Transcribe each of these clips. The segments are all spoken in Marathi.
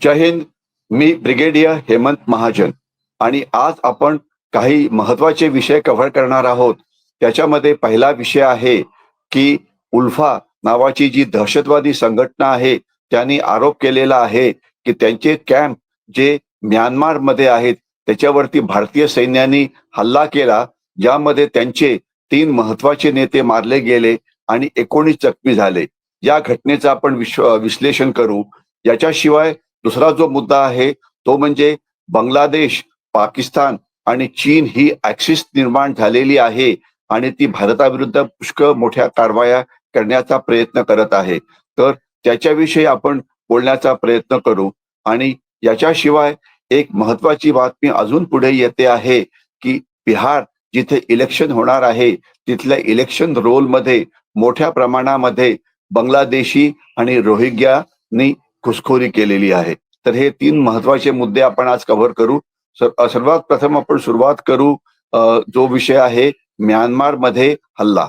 जय हिंद मी ब्रिगेडियर हेमंत महाजन. आणि आज आपण काही महत्त्वाचे विषय कव्हर करणार आहोत. त्याच्यामध्ये पहिला विषय आहे की उल्फा नावाची जी दहशतवादी संघटना आहे त्यांनी आरोप केलेला आहे की त्यांचे कॅम्प जे म्यानमारमध्ये आहेत त्याच्यावरती भारतीय सैन्याने हल्ला केला ज्यामध्ये त्यांचे तीन महत्त्वाचे नेते मारले गेले आणि एकोणीस जखमी झाले. या घटनेचं आपण विश्व विश्लेषण करू. याच्याशिवाय दुसरा जो मुद्दा आहे तो म्हणजे बांगलादेश पाकिस्तान आणि चीन ही ऍक्सिस निर्माण झालेली आहे आणि ती भारताविरुद्ध पुष्कळ मोठ्या कारवाया करण्याचा प्रयत्न करत आहे. तर त्याच्याविषयी आपण बोलण्याचा प्रयत्न करू. आणि याच्याशिवाय एक महत्वाची बातमी अजून पुढे येते आहे की बिहार जिथे इलेक्शन होणार आहे तिथल्या इलेक्शन रोलमध्ये मोठ्या प्रमाणामध्ये बांगलादेशी आणि रोहिंग्यानी घुसखोरी केलेली आहे. तर हे तीन महत्त्वाचे मुद्दे आपण आज कव्हर करू. सर्वात प्रथम आपण सुरुवात करू अ, जो विषय आहे म्यानमारमध्ये हल्ला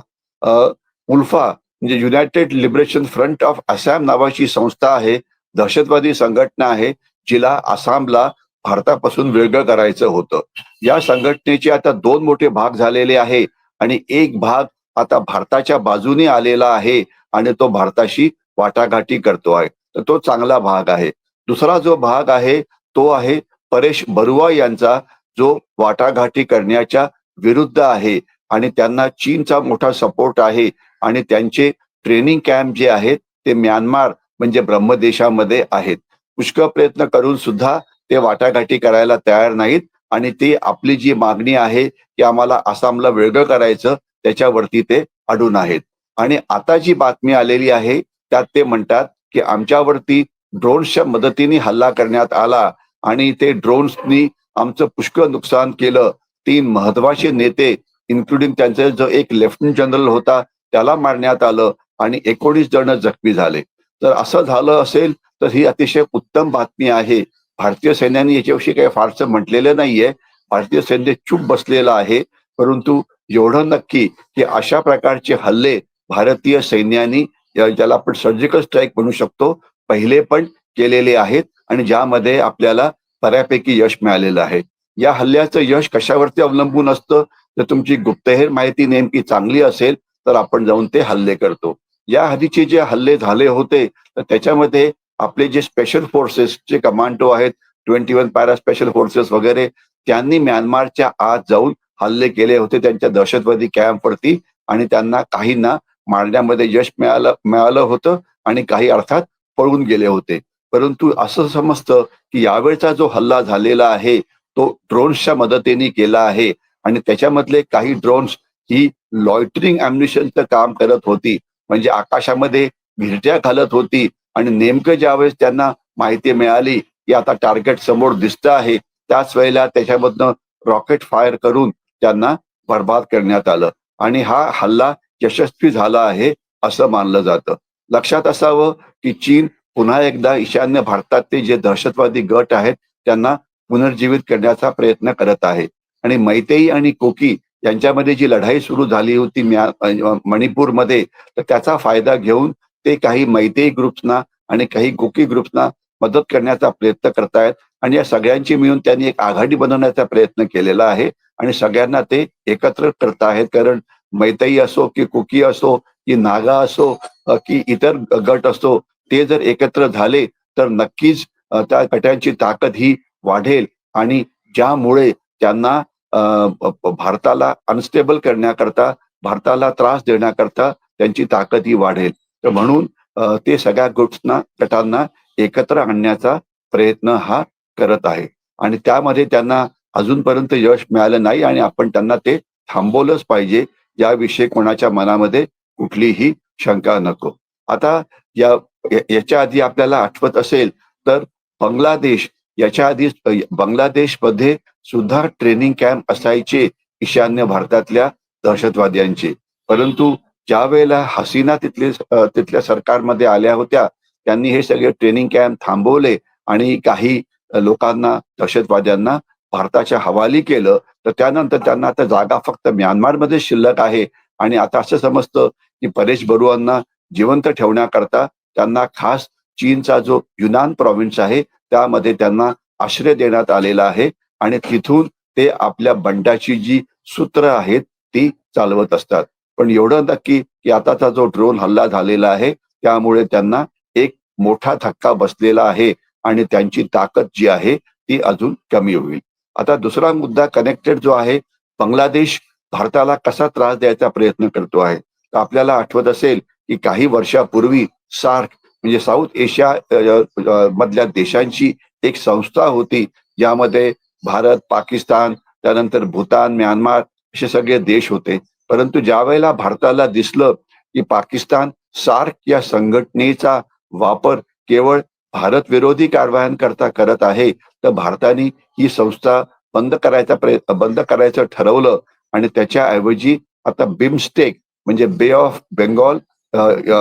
उल्फा म्हणजे United Liberation Front of Assam नावाची संस्था आहे दहशतवादी संघटना आहे जिला आसामला भारतापासून वेगळं करायचं होतं. या संघटनेचे आता दोन मोठे भाग झालेले आहे आणि एक भाग आता भारताच्या बाजूने आलेला आहे आणि तो भारताशी वाटाघाटी करतो आहे. तर तो चांगला भाग आहे. दुसरा जो भाग आहे तो आहे परेश बरुआ यांचा जो वाटाघाटी करण्याच्या विरुद्ध आहे आणि त्यांना चीनचा मोठा सपोर्ट आहे आणि त्यांचे ट्रेनिंग कॅम्प जे आहेत ते म्यानमार म्हणजे ब्रह्मदेशामध्ये आहेत. पुष्कळ प्रयत्न करून सुद्धा ते वाटाघाटी करायला तयार नाहीत आणि ते आपली जी मागणी आहे की आम्हाला आसामला वेगळं करायचं त्याच्यावरती ते अडून आहेत. आणि आता जी बातमी आलेली आहे त्यात ते म्हणतात की आमच्यावरती ड्रोन्सच्या मदतीने हल्ला करण्यात आला आणि ते ड्रोन्सनी आमचं पुष्कळ नुकसान केलं. तीन महत्त्वाचे नेते इन्क्लुडिंग त्यांचे जो एक लेफ्टनंट जनरल होता त्याला मारण्यात आलं आणि एकोणीस जण जखमी झाले. तर असं झालं असेल तर ही अतिशय उत्तम बातमी आहे. भारतीय सैन्याने याच्याविषयी काही फारसं म्हटलेलं नाहीये. भारतीय सैन्य चूप बसलेलं आहे. परंतु एवढं नक्की की अशा प्रकारचे हल्ले भारतीय सैन्यानी ज्याला आपण सर्जिकल स्ट्राईक म्हणू शकतो पहिले पण केलेले आहेत आणि ज्यामध्ये आपल्याला बऱ्यापैकी यश मिळालेलं आहे. या हल्ल्याचं यश कशावरती अवलंबून असतं? तर तुमची गुप्तहेर माहिती नेमकी चांगली असेल तर आपण जाऊन ते हल्ले करतो. या आधीचे जे हल्ले झाले होते तर त्याच्यामध्ये आपले जे स्पेशल फोर्सेस जे कमांडो आहेत twenty one para special forces वगैरे त्यांनी म्यानमारच्या आत जाऊन हल्ले केले होते त्यांच्या दहशतवादी कॅम्पवरती आणि त्यांना काहींना मारण्यामध्ये यश मिळालं मिळालं होतं आणि काही अर्थात पळून गेले होते. परंतु असं समजतं की यावेळचा जो हल्ला झालेला आहे तो ड्रोन्सच्या मदतीने केला आहे आणि त्याच्यामधले काही ड्रोन्स ही लॉयटरिंग अम्युनिशनचं काम करत होती. म्हणजे आकाशामध्ये भिरट्या घालत होती आणि नेमकं ज्यावेळेस त्यांना माहिती मिळाली की आता टार्गेट समोर दिसतं आहे त्याच वेळेला त्याच्यामधनं रॉकेट फायर करून त्यांना बर्बाद करण्यात आलं. आणि हा हल्ला यशस्वी झाला आहे असं मानलं जातं. लक्षात असावं की चीन पुन्हा एकदा ईशान्य भारतातले जे दहशतवादी गट आहेत त्यांना पुनर्जीवित करण्याचा प्रयत्न करत आहे. आणि मैतेई आणि कोकी यांच्यामध्ये जी लढाई सुरू झाली होती मणिपूरमध्ये तर त्याचा फायदा घेऊन ते काही मैतेई ग्रुप्सना आणि काही कोकी ग्रुप्सना मदत करण्याचा प्रयत्न करतायत. आणि या सगळ्यांची मिळून त्यांनी एक आघाडी बनवण्याचा प्रयत्न केलेला आहे. आणि सगळ्यांना ते एकत्र करतायत कारण मैतई असो की कुकी असो की नागा असो की इतर गट असो ते जर एकत्र झाले तर नक्कीच त्या गटांची ताकद ही वाढेल. आणि ज्यामुळे त्यांना भारताला अनस्टेबल करण्याकरता भारताला त्रास देण्याकरता त्यांची ताकद ही वाढेल. तर म्हणून ते सगळ्या ग्रुप्सना गटांना एकत्र आणण्याचा प्रयत्न हा करत आहे. आणि त्यामध्ये त्यांना अजूनपर्यंत यश मिळालं नाही आणि आपण त्यांना ते थांबवलंच पाहिजे. याविषयी कोणाच्या मनामध्ये कुठलीही शंका नको. आता या याच्या आधी आपल्याला आठवत असेल तर बांगलादेश याच्या आधी बांगलादेशमध्ये सुद्धा ट्रेनिंग कॅम्प असायचे ईशान्य भारतातल्या दहशतवाद्यांचे. परंतु ज्या वेळेला हसीना तिथले तिथल्या सरकारमध्ये आल्या होत्या त्यांनी हे सगळे ट्रेनिंग कॅम्प थांबवले आणि काही लोकांना दहशतवाद्यांना भारताच्या हवाली केलं तर त्यानंतर त्यांना आता जागा फक्त म्यानमारमध्ये शिल्लक आहे. आणि आता असं समजतं की परेश बरुआंना जिवंत ठेवण्याकरता त्यांना खास चीनचा जो युनान प्रॉव्हिन्स आहे त्यामध्ये त्यांना आश्रय देण्यात आलेला आहे. आणि तिथून ते आपल्या बंडाची जी सूत्र आहेत ती चालवत असतात. पण एवढं नक्की की आताचा जो ड्रोन हल्ला झालेला आहे त्यामुळे त्यांना एक मोठा धक्का बसलेला आहे. आणि त्यांची ताकद जी आहे ती अजून कमी होईल. आता दुसरा मुद्दा कनेक्टेड जो आहे बांगलादेश भारताला कसा त्रास द्यायचा प्रयत्न करतो आहे? तर आपल्याला आठवत असेल की काही वर्षापूर्वी सार्क म्हणजे साऊथ एशिया मधल्या देशांची एक संस्था होती ज्यामध्ये भारत पाकिस्तान त्यानंतर भूतान म्यानमार असे सगळे देश होते. परंतु ज्या वेळेला भारताला दिसलं की पाकिस्तान सार्क या संघटनेचा वापर केवळ भारत विरोधी कारवायांकरता करत आहे तर भारताने ही संस्था बंद करायचा प्रयत्न बंद करायचं ठरवलं आणि त्याच्याऐवजी आता बिमस्टेक म्हणजे Bay of Bengal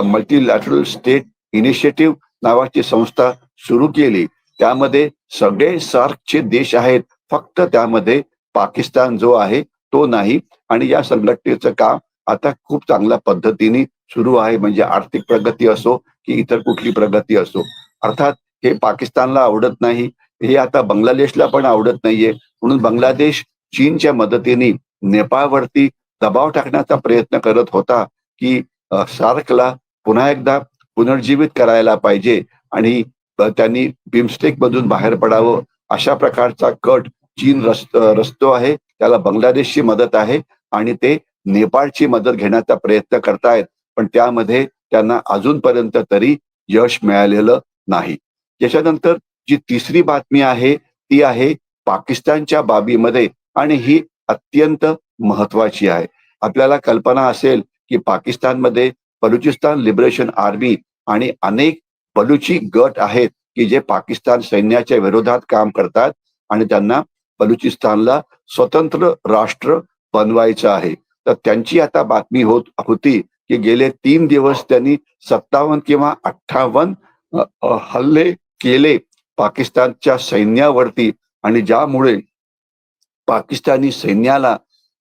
multilateral state initiative नावाची संस्था सुरू केली. त्यामध्ये सगळे सार्कचे देश आहेत फक्त त्यामध्ये पाकिस्तान जो आहे तो नाही आणि या संघटनेचं काम आता खूप चांगल्या पद्धतीने सुरू आहे. म्हणजे आर्थिक प्रगती असो की इतर कुठली प्रगती असो. अर्थात हे पाकिस्तानला आवडत नाही हे आता बांगलादेशला पण आवडत नाहीये. म्हणून बांगलादेश चीनच्या मदतीने नेपाळवरती दबाव टाकण्याचा प्रयत्न करत होता की सार्कला पुन्हा एकदा पुनर्जीवित करायला पाहिजे आणि त्यांनी बिमस्टेक मधून बाहेर पडावं अशा प्रकारचा कट चीन रस्त रचतो आहे. त्याला बांगलादेशची मदत आहे आणि ते नेपाळची मदत घेण्याचा प्रयत्न करतायत. पण त्यामध्ये त्यांना अजूनपर्यंत तरी यश मिळालेलं नाही. त्याच्यानंतर जी तिसरी बातमी आहे ती आहे पाकिस्तानच्या बाबीमध्ये आणि ही अत्यंत महत्वाची आहे. आपल्याला कल्पना असेल की पाकिस्तानमध्ये बलुचिस्तान लिबरेशन आर्मी आणि अनेक बलुची गट आहेत की जे पाकिस्तान सैन्याच्या विरोधात काम करतात आणि त्यांना बलुचिस्तानला स्वतंत्र राष्ट्र बनवायचं आहे. तर त्यांची आता बातमी होत होती की गेले तीन दिवस त्यांनी सत्तावन्न किंवा अठ्ठावन्न हल्ले केले पाकिस्तानच्या सैन्यावरती. आणि ज्यामुळे पाकिस्तानी सैन्याला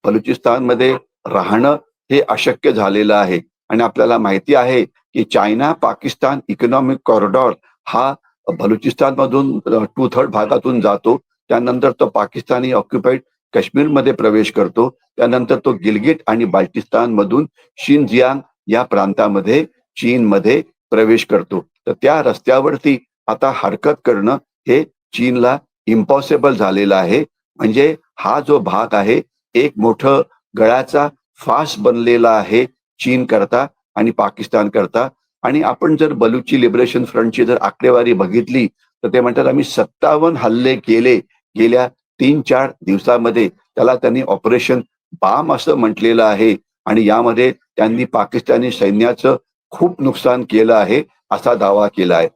बलुचिस्तानमध्ये राहणं हे अशक्य झालेलं आहे. आणि आपल्याला माहिती आहे की चायना पाकिस्तान इकॉनॉमिक कॉरिडॉर हा बलुचिस्तानमधून टू थर्ड भागातून जातो. त्यानंतर तो पाकिस्तानी ऑक्युपाईड काश्मीरमध्ये प्रवेश करतो. त्यानंतर तो गिलगिट आणि बाल्टिस्तान मधून शिनजियांग या प्रांतामध्ये चीनमध्ये प्रवेश करतो. तर त्या रस्त्यावरती आता हरकत करणं हे चीनला इम्पॉसिबल झालेलं आहे. म्हणजे हा जो भाग आहे एक मोठं गळ्याचा फास बनलेला आहे चीन करता आणि पाकिस्तान करता. आणि आपण जर बलुची लिबरेशन फ्रंटची जर आकडेवारी बघितली तर ते म्हणतात आम्ही सत्तावन्न हल्ले केले गेल्या तीन चार दिवसामध्ये. त्याला त्यांनी ऑपरेशन बाम असं म्हटलेलं आहे. आणि यामध्ये त्यांनी पाकिस्तानी सैन्याचं खूप नुकसान केलं आहे. असा दावा केला आहे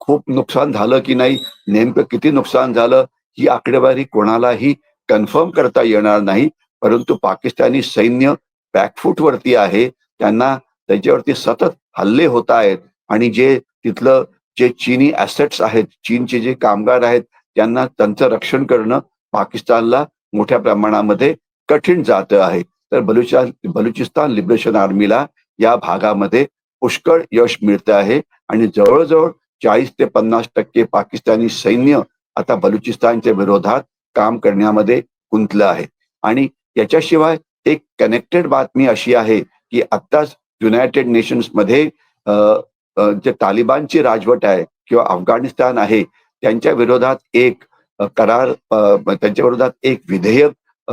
खूप नुकसान झालं की नाही नेमकं किती नुकसान झालं ही आकडेवारी कोणालाही कन्फर्म करता येणार नाही. परंतु पाकिस्तानी सैन्य बॅकफूट वरती आहे. त्यांना त्याच्यावरती सतत हल्ले होत आहेत. आणि जे तिथलं जे चीनी ऍसेट्स आहेत चीनचे जे कामगार आहेत त्यांना त्यांचं रक्षण करणं पाकिस्तानला मोठ्या प्रमाणामध्ये कठीण जात आहे. तर बलुचिस्तान बलुचिस्तान लिबरेशन आर्मीला या भागामध्ये पुष्कळ यश मिळतं आहे. आणि जवळजवळ चाळीस ते पन्नास टक्के पाकिस्तानी सैन्य आता बलुचिस्तानच्या विरोधात काम करण्यामध्ये गुंतलं आहे. आणि याच्याशिवाय एक कनेक्टेड बातमी अशी आहे की आत्ताच युनायटेड नेशन्समध्ये जे तालिबानची राजवट आहे किंवा अफगाणिस्तान आहे त्यांच्या विरोधात एक करार त्यांच्या विरोधात एक विधेयक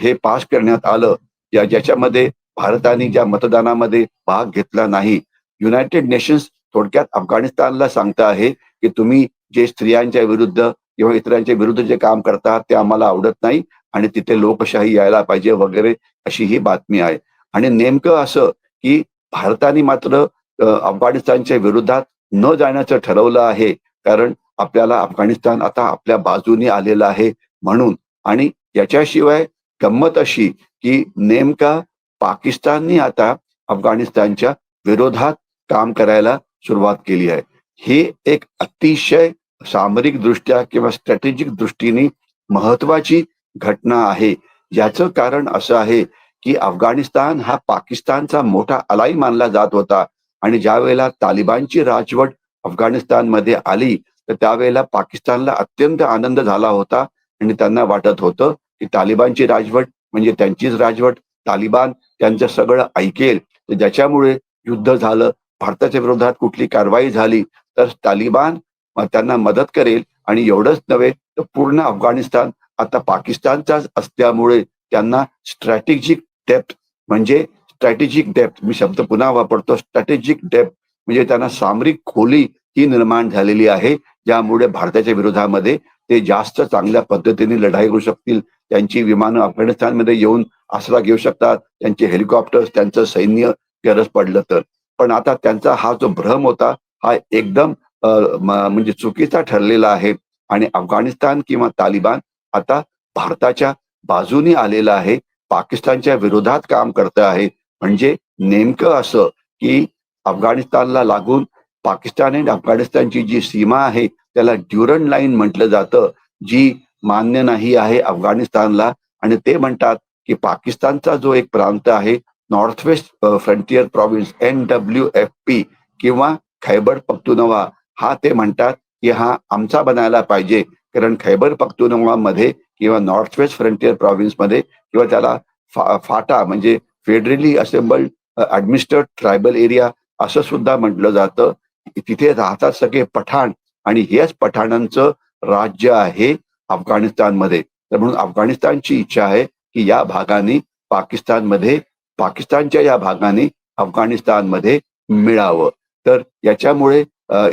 हे पास करण्यात आलं. ज्याच्यामध्ये भारताने ज्या मतदानामध्ये भाग घेतला नाही. युनायटेड नेशन्स थोडक्यात अफगाणिस्तानला सांगता आहे की तुम्ही जे स्त्रियांच्या विरुद्ध किंवा इतरांच्या विरुद्ध जे काम करतात ते आम्हाला आवडत नाही आणि तिथे लोकशाही यायला पाहिजे वगैरे अशी ही बातमी आहे. आणि नेमकं असं की भारताने मात्र अफगाणिस्तानच्या विरोधात न जाण्याचं ठरवलं आहे. कारण आपल्याला अफगाणिस्तान आता आपल्या बाजूने आलेलं आहे म्हणून. आणि याच्याशिवाय गंमत अशी की नेमका पाकिस्तानने आता अफगाणिस्तानच्या विरोधात काम करायला सुरुवात केली आहे. ही एक अतिशय सामरिक दृष्ट्या किंवा स्ट्रॅटेजिक दृष्टीने महत्वाची घटना आहे. याचं कारण असं आहे की अफगाणिस्तान हा पाकिस्तानचा मोठा अलाई मानला जात होता आणि ज्या वेळेला तालिबानची राजवट अफगाणिस्तानमध्ये आली तर त्यावेळेला पाकिस्तानला अत्यंत आनंद झाला होता आणि त्यांना वाटत होतं की तालिबानची राजवट म्हणजे त्यांचीच राजवट तालिबान त्यांचं सगळं ऐकेल. तर ज्याच्यामुळे युद्ध झालं भारताच्या विरोधात कुठली कारवाई झाली तर तालिबान त्यांना मदत करेल. आणि एवढंच नव्हे तर पूर्ण अफगाणिस्तान आता पाकिस्तानचाच असल्यामुळे त्यांना स्ट्रॅटेजिक डेप्थ म्हणजे स्ट्रॅटेजिक डेप्थ मी शब्द पुन्हा वापरतो स्ट्रॅटेजिक डेप्थ म्हणजे त्यांना सामरिक खोली ही निर्माण झालेली आहे. ज्यामुळे भारताच्या विरोधामध्ये ते जास्त चांगल्या पद्धतीने लढाई करू शकतील. त्यांची विमानं अफगाणिस्तानमध्ये येऊन आसरा घेऊ शकतात. त्यांचे हेलिकॉप्टर्स त्यांचं सैन्य गरज पडलं तर. पण आता त्यांचा हा जो भ्रम होता हा एकदम म्हणजे चुकीचा ठरलेला आहे. आणि अफगाणिस्तान किंवा तालिबान आता भारताच्या बाजूनी आलेला आहे पाकिस्तानच्या विरोधात काम करत आहे. म्हणजे नेमकं असं की अफगाणिस्तानला लागून पाकिस्तान आणि अफगाणिस्तानची जी सीमा आहे त्याला ड्युरन लाईन म्हटलं जातं जी मान्य नाही आहे अफगाणिस्तानला. आणि ते म्हणतात की पाकिस्तानचा जो एक प्रांत आहे North West Frontier Province N W F P किंवा खैबर पख्तुनवा हा ते म्हणतात की हा आमचा बनायला पाहिजे. कारण खैबर पख्तुनवामध्ये किंवा नॉर्थ वेस्ट फ्रंटियर प्रॉव्हिन्समध्ये किंवा त्याला फा, फाटा म्हणजे federally assembled administered tribal area असं सुद्धा म्हटलं जातं. तिथे राहतात सगळे पठाण आणि हेच पठाणांचं राज्य आहे अफगाणिस्तानमध्ये. तर म्हणून अफगाणिस्तानची इच्छा आहे की या भागाने पाकिस्तानमध्ये पाकिस्तानच्या या भागाने अफगाणिस्तानमध्ये मिळावं. तर याच्यामुळे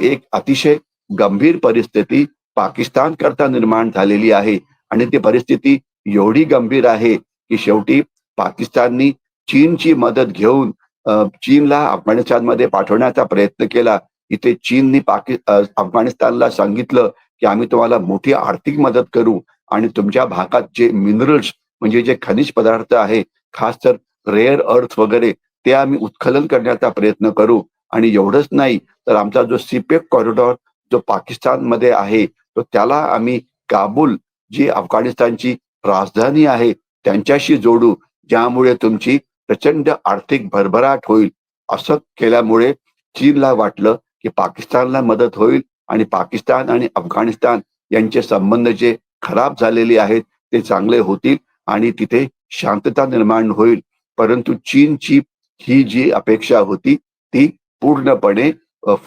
एक अतिशय गंभीर परिस्थिती पाकिस्तान करता निर्माण झालेली आहे. आणि ती परिस्थिती एवढी गंभीर आहे की शेवटी पाकिस्ताननी चीनची मदत घेऊन चीनला अफगाणिस्तानमध्ये पाठवण्याचा प्रयत्न केला. इथे चीननी पाकि अफगाणिस्तानला सांगितलं की आम्ही तुम्हाला मोठी आर्थिक मदत करू. आणि तुमच्या भागात जे मिनरल्स म्हणजे जे खनिज पदार्थ आहे खास तर रेअर अर्थ वगैरे ते आम्ही उत्खनन करण्याचा प्रयत्न करू. आणि एवढंच नाही तर आमचा जो सीपेक कॉरिडॉर जो पाकिस्तानमध्ये आहे तो त्याला आम्ही काबूल जी अफगाणिस्तानची राजधानी आहे त्यांच्याशी जोडू ज्यामुळे तुमची प्रचंड आर्थिक भरभराट होईल. असं केल्यामुळे चीनला वाटलं की पाकिस्तानला मदत होईल आणि पाकिस्तान आणि अफगाणिस्तान यांचे संबंध जे खराब झालेले आहेत ते चांगले होतील आणि तिथे शांतता निर्माण होईल. परंतु चीनची ही जी अपेक्षा होती ती पूर्णपणे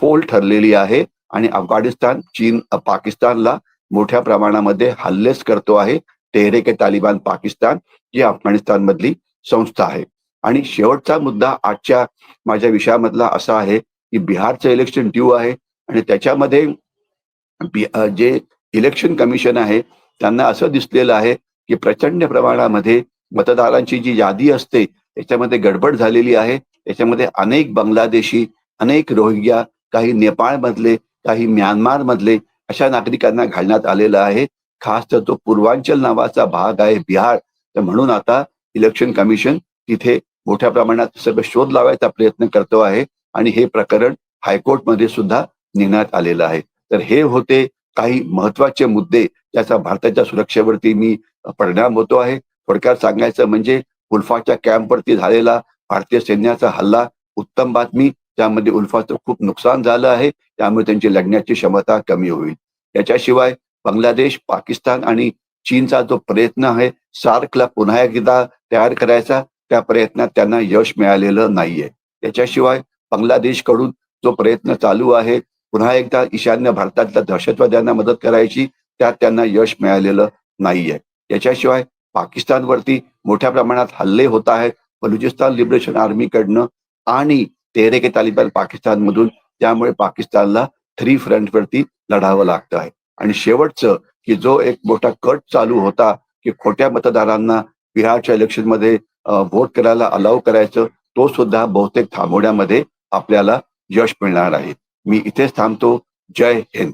फोल ठरलेली आहे आणि अफगाणिस्तान चीन पाकिस्तानला मोठ्या प्रमाणामध्ये हल्लेच करतो आहे. तेहरे के तालिबान पाकिस्तान ही अफगाणिस्तान मधली संस्था आहे. आणि शेवटचा मुद्दा आजच्या माझ्या विषयामधला असा आहे की बिहारचं इलेक्शन ड्यू आहे आणि त्याच्यामध्ये जे इलेक्शन कमिशन आहे त्यांना असं दिसलेलं आहे की प्रचंड प्रमाणामध्ये मतदारांची जी यादी असते त्याच्यामध्ये गडबड झालेली आहे. त्याच्यामध्ये अनेक बांगलादेशी अनेक रोहिंग्या काही नेपाळ मधले काही म्यानमार मधले अशा नागरिकांना घालण्यात आलेलं आहे. खास तर तो पूर्वांचल नावाचा भाग आहे बिहार. तर म्हणून आता इलेक्शन कमिशन तिथे मोठ्या प्रमाणात सगळं शोध लावायचा प्रयत्न करतो आहे आणि हे प्रकरण हायकोर्टमध्ये सुद्धा नेण्यात आलेलं आहे. तर हे होते काही महत्त्वाचे मुद्दे ज्याचा भारताच्या सुरक्षेवरती मी परिणाम होतो आहे. थोडक्यात सांगायचं म्हणजे उल्फाच्या कॅम्पवरती झालेला भारतीय सैन्याचा हल्ला उत्तम बातमी. त्यामध्ये उल्फाचं खूप नुकसान झालं आहे. त्यामुळे त्यांची लढण्याची क्षमता कमी होईल. याच्याशिवाय बांगलादेश पाकिस्तान आणि चीनचा जो प्रयत्न आहे सार्कला पुन्हा एकदा तयार करायचा. त्या प्रयत्नात त्यांना यश मिळालेलं नाहीये. त्याच्याशिवाय बांगलादेशकडून जो प्रयत्न चालू आहे पुन्हा एकदा ईशान्य भारतातल्या दहशतवाद्यांना मदत करायची त्यात त्यांना यश मिळालेलं नाहीये. याच्याशिवाय पाकिस्तानवरती मोठ्या प्रमाणात हल्ले होत आहेत. बलुचिस्तान लिबरेशन आर्मीकडनं आणि तेहरेके तालिबान पाकिस्तानमधून त्यामुळे पाकिस्तानला थ्री फ्रंटवरती लढावं लागतं आहे. आणि शेवटचं की जो एक मोठा कट चालू होता की खोट्या मतदारांना बिहारच्या इलेक्शनमध्ये व्होट करायला अलाव करायचं तो सुद्धा बहुतेक थांबवण्यामध्ये आपल्याला यश मिळणार आहे. मी इथेच थांबतो. जय हिंद.